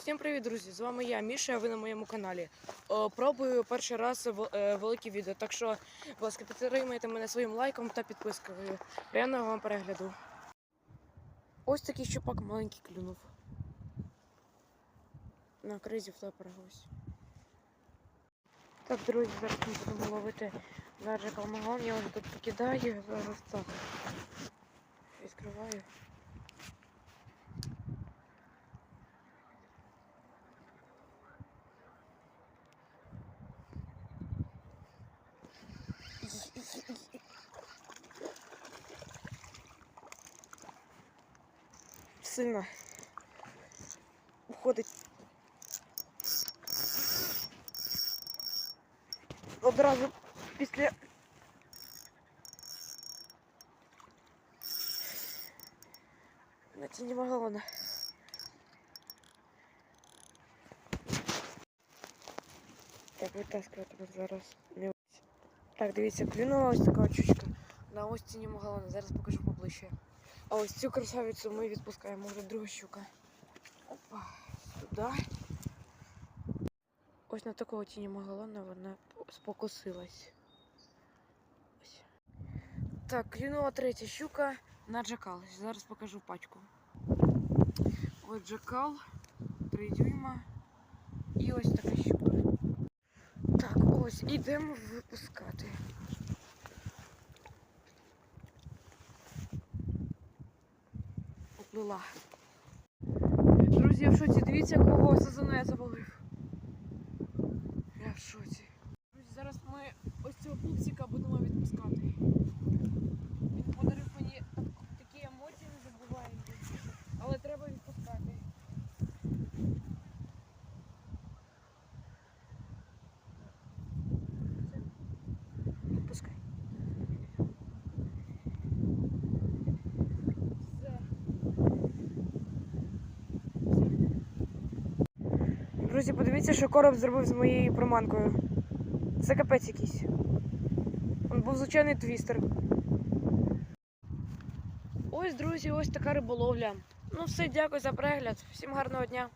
Всім привіт, друзі! З вами я, Міша, ви на моєму каналі. О, пробую перший раз в- е, велике відео, так що, будь ласка, підтримайте мене своїм лайком та підпискою. Приємного вам перегляду. Ось такий щупак маленький клюнув. На кризі флепера ось. Так, друзі, зараз ми будемо ловити на калмагон. Я вже тут покидаю, зараз так. Відкриваю. Сильно уходить. Одразу після. На ціні вагона. Так, витаскувати зараз. Не. Так, дивіться, клюнула ось така чучка на ось ціні магалона. Зараз покажу поближче. А ось цю красавицю ми відпускаємо, вже друга щука. Опа, сюди. Ось на такого тіні магалона вона спокусилась. Ось. Так, клюнула третя щука на джакал. Зараз покажу пачку. Ось джакал, 3 дюйма. І ось така щука. Так, ось, ідемо випускати. Поплила. Друзі, я в шоці. Дивіться, кого сезону я завалив. Я в шоці. Друзі, зараз ми ось цього пупсика будемо відпускати. Друзі, подивіться, що короб зробив з моєю проманкою. Це капець якийсь. Он був звичайний твістер. Ось, друзі, ось така риболовля. Ну все, дякую за перегляд. Всім гарного дня.